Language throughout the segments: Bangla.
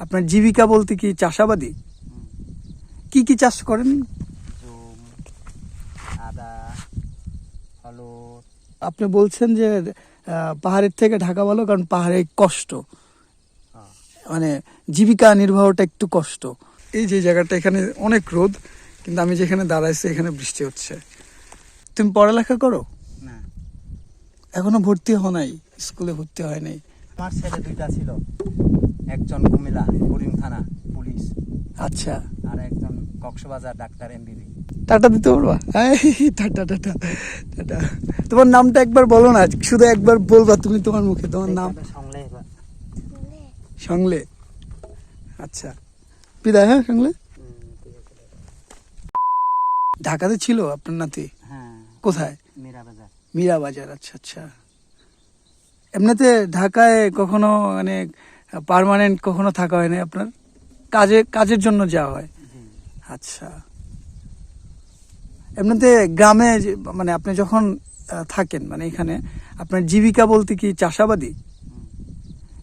আপনার জীবিকা বলতে কি চাষাবাদী? কি কি চাষ করেন? জুম আদা হলুদ। আপনি বলছেন যে পাহাড়ের থেকে ঢাকা ভালো কারণ পাহাড়ে কষ্ট। হ্যাঁ। মানে জীবিকা নির্বাহটা একটু কষ্ট। এই যে জায়গাটা এখানে অনেক রোদ কিন্তু আমি যেখানে দাঁড়াইছি এখানে বৃষ্টি হচ্ছে। তুমি পড়ালেখা করো? না। এখনও ভর্তি হও নাই? স্কুলে ভর্তি হয় নাই? আমার ছেলে দুইটা ছিল। একজন কুমিল্লা করিম থানা পুলিশ। আচ্ছা। আর একজন কক্সবাজার ডাক্তার এমবিবি। টাটা দিতে পারবা টাটা টাটা টাটা। তোমার নামটা একবার বলো না শুধু একবার বলবা তুমি তোমার মুখে তোমার নাম। সংলে আচ্ছা। বিদায় হ্যাঁ সংলে? ঢাকাতে ছিল আপনার নাতি? হ্যাঁ। কোথায়? মীরা মীরা বাজার আচ্ছা আচ্ছা। এমনিতে ঢাকায় কখনো মানে পার্মানেন্ট কখনো থাকা হয় না আপনার। কাজে কাজের জন্য যাওয়া হয়। আচ্ছা। এমনিতে গ্রামে মানে আপনি যখন থাকেন মানে এখানে আপনার জীবিকা বলতে কি চাষাবাদী।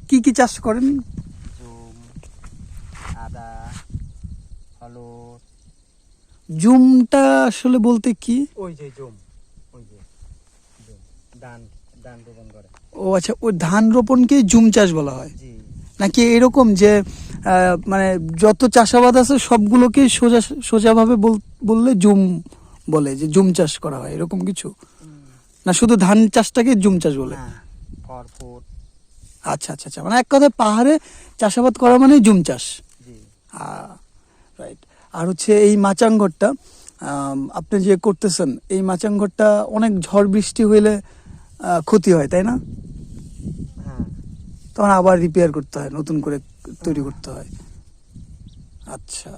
কি কি চাষ করেন? জুম আদা হলুদ। জুমটা আসলে বলতে কি? ওই যে জুম ওই যে ধান ধান রোপণ করে। ও আচ্ছা ওই ধান রোপণকে জুম চাষ বলা হয়। জি। নাকি এরকম যে মানে যত চাষাবাদ আছে সবগুলোকে সোজা সোজাভাবে বল- বললে জুম বলে যে জুম চাষ করা হয় এরকম কিছু? না শুধু ধান চাষটাকে জুম চাষ বলে? আচ্ছা আচ্ছা আচ্ছা মানে এক কথায় পাহাড়ে চাষাবাদ করা মানে জুম চাষ। রাইট আর হচ্ছে এই মাচাঙ্গরটা আপনি যে করতেছেন এই মাচাঙ্গরটা অনেক ঝড় বৃষ্টি হইলে ক্ষতি হয় তাই না? হ্যাঁ তখন আবার রিপেয়ার করতে হয়, নতুন করে তৈরি করতে হয়। আচ্ছা।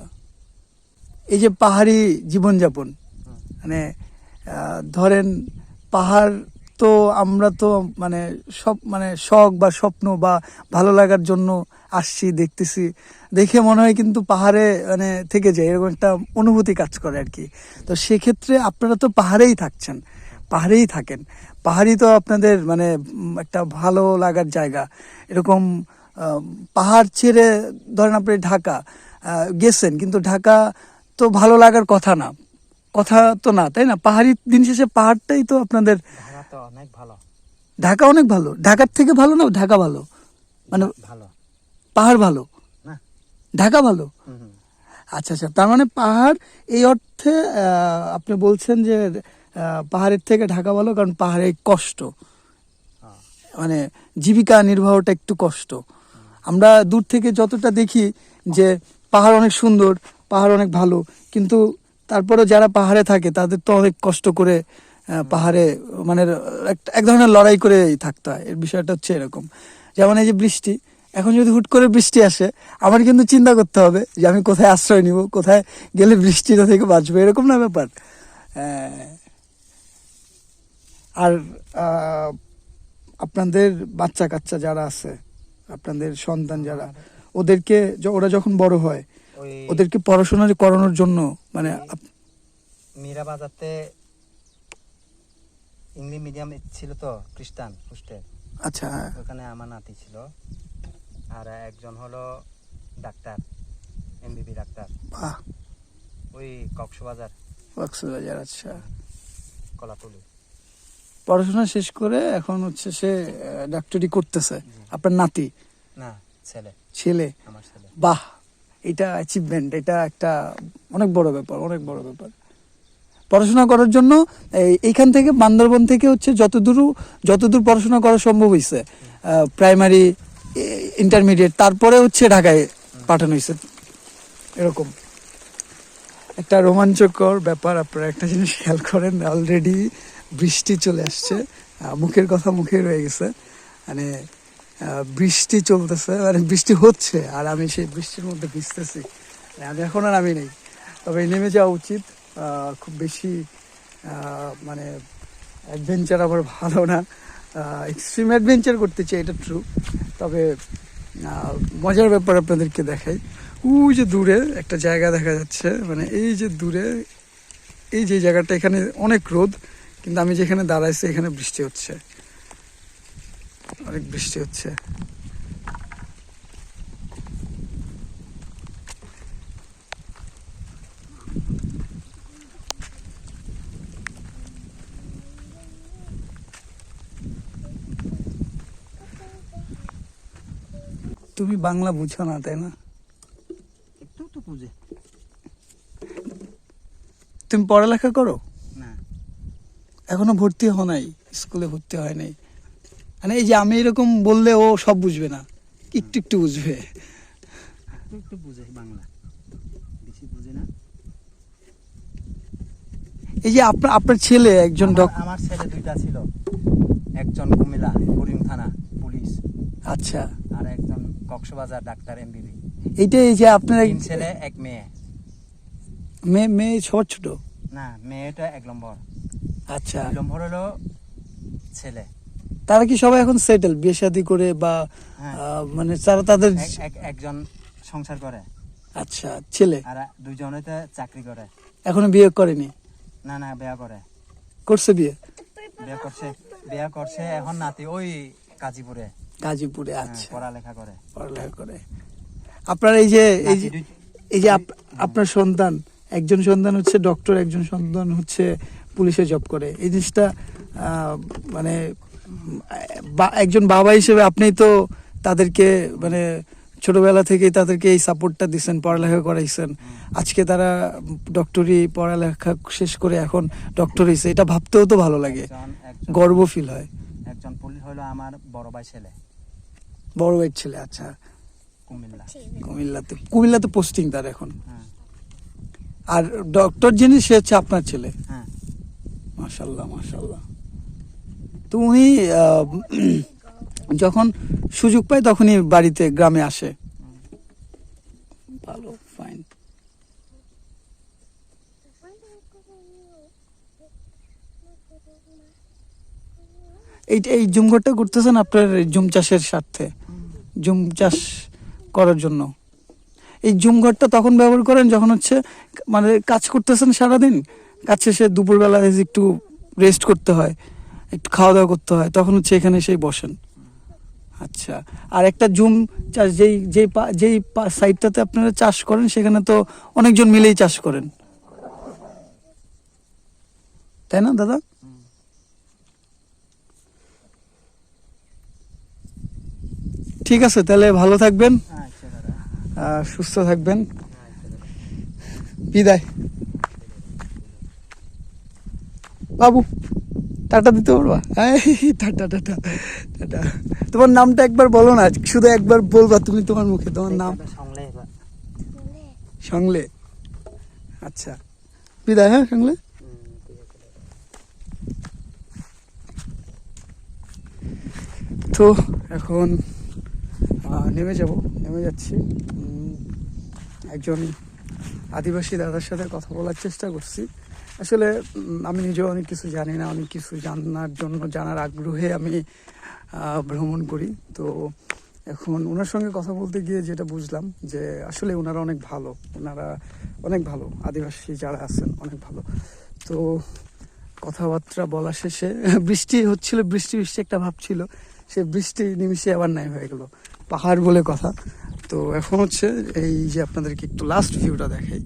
এই যে পাহাড়ি জীবনযাপন মানে ধরেন পাহাড় তো আমরা তো মানে সব মানে শখ বা স্বপ্ন বা ভালো লাগার জন্য আসছি, দেখতেছি। দেখে মনে হয় কিন্তু পাহাড়ে মানে থেকে যায়, এরকম একটা অনুভূতি কাজ করে আর কি। তো সেক্ষেত্রে আপনারা তো পাহাড়েই থাকছেন। পাহাড়েই থাকেন। পাহাড়ই তো আপনাদের মানে একটা ভালো লাগার জায়গা। এরকম পাহাড় ছেড়ে ধরেন আপনি ঢাকা গেছেন কিন্তু ঢাকা তো ভালো লাগার কথা না। কথা তো না তাই না? পাহাড়ি দিন শেষে পাহাড়টাই তো আপনাদের অনেক ভালো। ঢাকা অনেক ভালো। ঢাকার থেকে ভালো না? ঢাকা ভালো। মানে ভালো। পাহাড় ভালো। না। ঢাকা ভালো। আচ্ছা আচ্ছা। তার মানে পাহাড় এই অর্থে আপনি বলছেন যে পাহাড়ের থেকে ঢাকা ভালো, কারণ পাহাড়ে কষ্ট। মানে জীবিকা নির্বাহটা একটু কষ্ট। আমরা দূর থেকে যতটা দেখি যে পাহাড় অনেক সুন্দর, পাহাড় অনেক ভালো, কিন্তু তারপরে যারা পাহাড়ে থাকে, তাদের তো অনেক কষ্ট করে পাহাড়ে মানে এক- ধরনের লড়াই করে থাকতে হয়। এর বিষয়টা হচ্ছে এরকম। যেমন এই যে বৃষ্টি, এখন যদি হুট করে বৃষ্টি আসে, আমার কিন্তু চিন্তা করতে হবে যে আমি কোথায় আশ্রয় নিব, কোথায় গেলে বৃষ্টিটা থেকে বাঁচবো, এরকম না ব্যাপার। আর আপনাদের বাচ্চা কাচ্চা যারা আছে আপনাদের সন্তান যারা ওদেরকে ওরা যখন বড় হয় ওদেরকে পড়াশোনা করানোর জন্য মানে মীরা বাজারতে ইংলিশ মিডিয়াম ছিল তো খ্রিস্টান হোস্টেল আচ্ছা হ্যাঁ। ওখানে আমার নাতি ছিল। আর একজন হলো ডাক্তার এমবিবি ডাক্তার। বাহ। ওই কক্সবাজার। কক্সবাজার আচ্ছা। কলাতলি। পড়াশোনা শেষ করে এখন হচ্ছে সে ডাক্তারি করতেছে। আপনার নাতি? না ছেলে। ছেলে? বাহ! এটা অ্যাচিভমেন্ট এটা একটা অনেক বড় ব্যাপার অনেক বড় ব্যাপার। পড়াশোনা করার জন্য এই- এইখান থেকে বান্দরবন থেকে হচ্ছে যতদূর যতদূর পড়াশোনা করা সম্ভব হয়েছে প্রাইমারি ইন্টারমিডিয়েট তারপরে হচ্ছে ঢাকায় পাঠানো হয়েছে এরকম। একটা রোমাঞ্চকর ব্যাপার আপনারা একটা জিনিস খেয়াল করেন অলরেডি বৃষ্টি চলে আসছে। মুখের কথা মুখে রয়ে গেছে। মানে বৃষ্টি চলতেছে মানে বৃষ্টি হচ্ছে, আর আমি সেই বৃষ্টির মধ্যে ভিজতেছি। মানে আমি এখন আর আমি নেই। তবে নেমে যাওয়া উচিত। খুব বেশি মানে অ্যাডভেঞ্চার আবার ভালো না। এক্সট্রিম অ্যাডভেঞ্চার করতে চাই, এটা ট্রু তবে মজার ব্যাপার আপনাদেরকে দেখাই। ওই যে দূরে একটা জায়গা দেখা যাচ্ছে। মানে এই যে দূরে, এই যে জায়গাটা, এখানে অনেক রোদ। কিন্তু আমি যেখানে দাঁড়াইছি এখানে বৃষ্টি হচ্ছে। অনেক বৃষ্টি হচ্ছে। তুমি বাংলা বুঝো না তাই না? একটু তো বুঝে। তুমি পড়ালেখা করো? এখনও ভর্তি হও নাই স্কুলে ভর্তি হয় নাই। মানে এই যে আমি এরকম বললে ও সব বুঝবে না একটু একটু বুঝবে। একটু বুঝে বাংলা বেশি বুঝে না। এই যে আপনার আপনার ছেলে একজন আমার- আমার ছেলে দুইটা ছিল একজন কুমিল্লা করিম থানা পুলিশ। আচ্ছা। আর একজন কক্সবাজার ডাক্তার এমবিবি। এইটা এই যে আপনার তিন ছেলে এক মেয়ে। মেয়ে মেয়ে সবার ছোট? না মেয়েটা এক নম্বর। আচ্ছা। নম্বর হলো ছেলে। তারা কি সবাই এখন সেটেল বিয়ে শাদী করে বা হ্যাঁ। মানে তারা তাদের এক- এক- একজন সংসার করে। আচ্ছা ছেলে? আর দুইজনে তো চাকরি করে। এখনও বিয়ে করেনি? না না বিয়া করে। করছে বিয়ে? বিয়া করছে বিয়া করছে এখন নাতি ওই কাজীপুরে গাজীপুরে হ্যাঁ, আচ্ছা। পড়ালেখা করে। পড়ালেখা করে। আপনার এই যে এই যে এই যে আপনার সন্তান একজন সন্তান হচ্ছে ডক্টর একজন সন্তান হচ্ছে পুলিশে জব করে। এই জিনিসটা মানে একজন বাবা হিসেবে আপনি তো তাদেরকে মানে ছোটবেলা থেকেই তাদেরকে এই সাপোর্টটা দিচ্ছেন পড়ালেখা করাইছেন। আজকে তারা ডক্টরি পড়ালেখা শেষ করে এখন ডক্টর হয়েছে এটা ভাবতেও তো ভালো লাগে। গর্ব ফিল হয়। একজন পুলিশ হলো আমার বড় ভাই ছেলে। বড় ভাইয়ের ছেলে আচ্ছা। কুমিল্লা। কুমিল্লাতে কুমিল্লাতে পোস্টিং তার এখন। হ্যাঁ। আর ডক্টর যিনি সে হচ্ছে আপনার ছেলে। হ্যাঁ। মাশাল্লাহ মাশাল্লাহ যখন সুযোগ তখনই বাড়িতে গ্রামে আসে। ভালো ফাইন এই এই জুম ঘরটা করতেছেন আপনার জুম চাষের স্বার্থে। জুম চাষ করার জন্য। এই জুম ঘরটা তখন ব্যবহার করেন যখন হচ্ছে মানে কাজ করতেছেন সারাদিন? কাজ শেষে দুপুরবেলা এসে একটু রেস্ট করতে হয় একটু খাওয়া দাওয়া করতে হয় তখন হচ্ছে এখানে এসেই বসেন। আচ্ছা আর একটা জুম চাষ যেই যেই যেই সাইডটাতে আপনারা চাষ করেন সেখানে তো অনেকজন মিলেই চাষ করেন। তাই না দাদা? ঠিক আছে তাহলে ভালো থাকবেন। আচ্ছা সুস্থ থাকবেন। বিদায়। বাবু টাটা দিতে পারবা? এই, টাটা টাটা টাটা। তোমার নামটা একবার বলো না শুধু একবার বলবা তুমি তোমার মুখে তোমার নাম। সংলে আচ্ছা। বিদায় হ্যাঁ সংলে। তো এখন নেমে যাব নেমে যাচ্ছি। একজন আদিবাসী দাদার সাথে কথা বলার চেষ্টা করছি। আসলে আমি নিজেও অনেক কিছু জানি না, অনেক কিছু জানার জন্য, জানার আগ্রহে আমি ভ্রমণ করি। তো এখন ওনার সঙ্গে কথা বলতে গিয়ে যেটা বুঝলাম যে, আসলে ওনারা অনেক ভালো। ওনারা অনেক ভালো। আদিবাসী যারা আছেন, অনেক ভালো। তো কথাবার্তা বলা শেষে, বৃষ্টি হচ্ছিল, বৃষ্টি বৃষ্টি একটা ভাব ছিল। সে বৃষ্টি নিমিশে আবার নাই হয়ে গেল। পাহাড় বলে কথা। তো এখন হচ্ছে, এই যে আপনাদেরকে একটু লাস্ট ভিউটা দেখাই।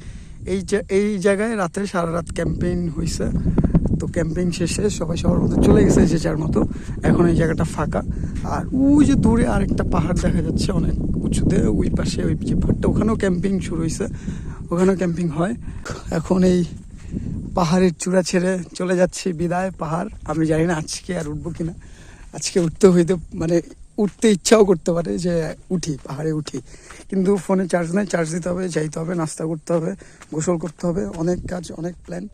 এই এই জায়গায় রাতে সারা রাত ক্যাম্পেইন হয়েছে তো ক্যাম্পেইন শেষে সবাই সবার মতো চলে গেছে যে যার মতো। এখন এই জায়গাটা ফাঁকা। আর ওই যে দূরে আরেকটা পাহাড় দেখা যাচ্ছে অনেক উঁচুতে, ওই পাশে ওই যে পাহাড়টা, ওখানেও ক্যাম্পিং শুরু হয়েছে ওখানেও ক্যাম্পিং হয়। এখন এই পাহাড়ের চূড়া ছেড়ে চলে যাচ্ছি বিদায় পাহাড়। আমি জানি না আজকে আর উঠবো কিনা। আজকে উঠতে হইতে মানে উঠতে ইচ্ছাও করতে পারে যে উঠি, পাহাড়ে উঠি। কিন্তু ফোনে চার্জ নেই চার্জ দিতে হবে, যাইতে হবে, নাস্তা করতে হবে, গোসল করতে হবে, অনেক কাজ, অনেক প্ল্যান